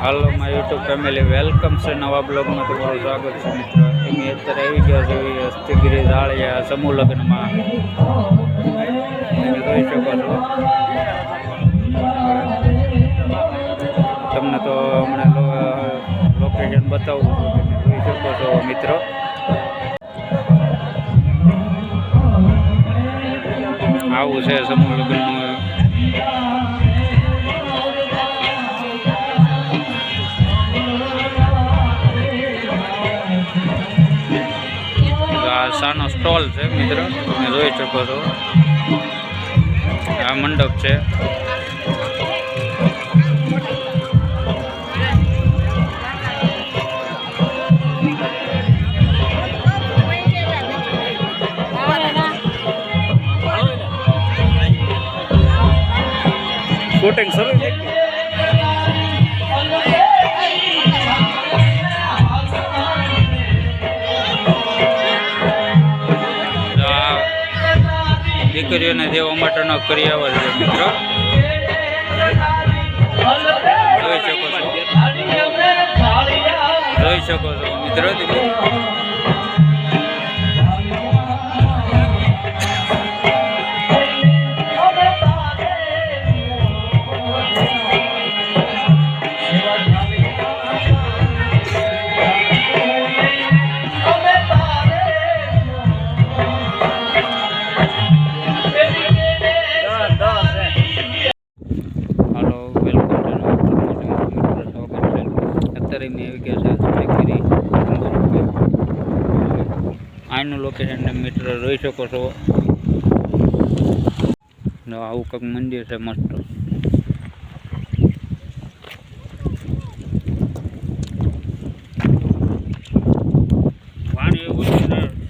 Hello my YouTube family, welcome છે નવા બ્લોગમાં તમારું સ્વાગત છે મિત્રો. અમે અત્યારે આવી ગયા છે એવી હસ્તિગીરી ધાળિયા સમૂહ લગ્નમાં. તમે જોઈ શકો છો. તમને તો હમણાં લોકેશન બતાવું તમે જોઈ શકો છો મિત્રો. આવું છે સમૂહ લગ્નનું શાનો સ્ટોલ છે મિત્રો. તમે જોઈ શકો છો. આ મંડપ છે. શૂટિંગ શરૂ દીકરીઓને દેવા માટેનો કરિયાવર છે મિત્રો. જોઈ શકો છો. જોઈ શકો છો મિત્રો. અત્યારે મેં આવી ગયા છે દીકરી આનું લોકેશન મીટર જોઈ શકો છો. આવું કંઈક મંદિર છે મસ્ત.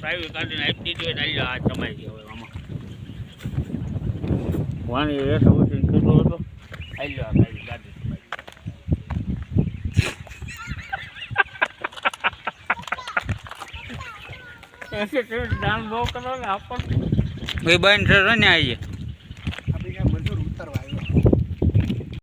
સાવી કાઢીને આપી દીધું ને આ આમાં. વાણી રેસો દાન બહુ કરો ને આપણને? એ બેન છે ને આવીએ.